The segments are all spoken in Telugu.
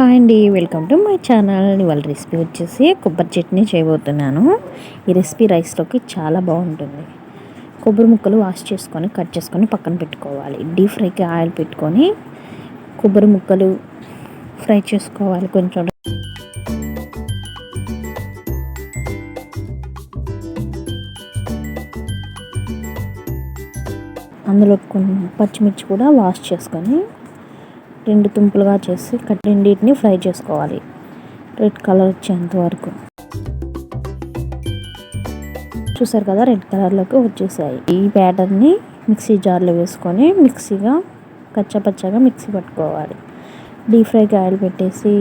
హాయ్ అండి వెల్కమ్ టు మై ఛానల్. ఇవాళ రెసిపీ వచ్చేసి కొబ్బరి చట్నీ చేయబోతున్నాను. ఈ రెసిపీ రైస్లోకి చాలా బాగుంటుంది. కొబ్బరి ముక్కలు వాష్ చేసుకొని కట్ చేసుకొని పక్కన పెట్టుకోవాలి. డీప్ ఫ్రైకి ఆయిల్ పెట్టుకొని కొబ్బరి ముక్కలు ఫ్రై చేసుకోవాలి కొంచెం. అందులో కొన్ని పచ్చిమిర్చి కూడా వాష్ చేసుకొని రెండు తుంపులుగా చేసి కట్ రెండింటిని ఫ్రై చేసుకోవాలి. రెడ్ కలర్ వచ్చేంత వరకు. చూసారు కదా రెడ్ కలర్లోకి వచ్చేసాయి. ఈ బ్యాటర్ని మిక్సీ జార్లో వేసుకొని మిక్సీగా కచ్చపచ్చగా మిక్సీ పట్టుకోవాలి. డీప్ ఫ్రైకి ఆయిల్ పెట్టేసి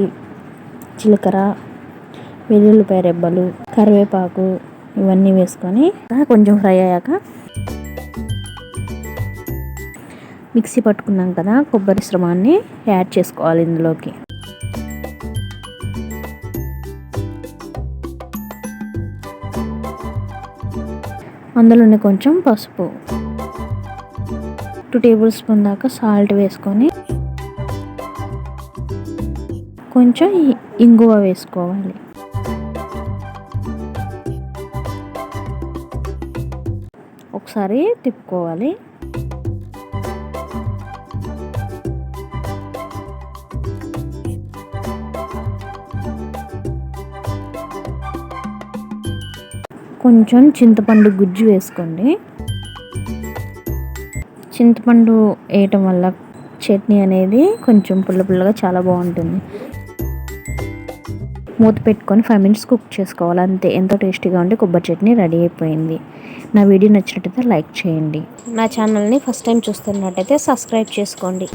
జీలకర్ర వెల్లుల్లిపాయ రెబ్బలు కరివేపాకు ఇవన్నీ వేసుకొని కొంచెం ఫ్రై అయ్యాక మిక్సీ పట్టుకున్నాం కదా కొబ్బరి శ్రమాన్ని యాడ్ చేసుకోవాలి ఇందులోకి. అందులోనే కొంచెం పసుపు. టూ టేబుల్ స్పూన్ దాకా సాల్ట్ వేసుకొని కొంచెం ఇంగువ వేసుకోవాలి. ఒకసారి తిప్పుకోవాలి. కొంచెం చింతపండు గుజ్జు వేసుకోండి. చింతపండు వేయటం వల్ల చట్నీ అనేది కొంచెం పుల్ల పుల్లగా చాలా బాగుంటుంది. మూత పెట్టుకొని ఫైవ్ మినిట్స్ కుక్ చేసుకోవాలి. అంతే ఎంతో టేస్టీగా ఉంటే కొబ్బరి చట్నీ రెడీ అయిపోయింది. నా వీడియో నచ్చినట్టయితే లైక్ చేయండి. నా ఛానల్ని ఫస్ట్ టైం చూస్తున్నట్టయితే సబ్స్క్రైబ్ చేసుకోండి.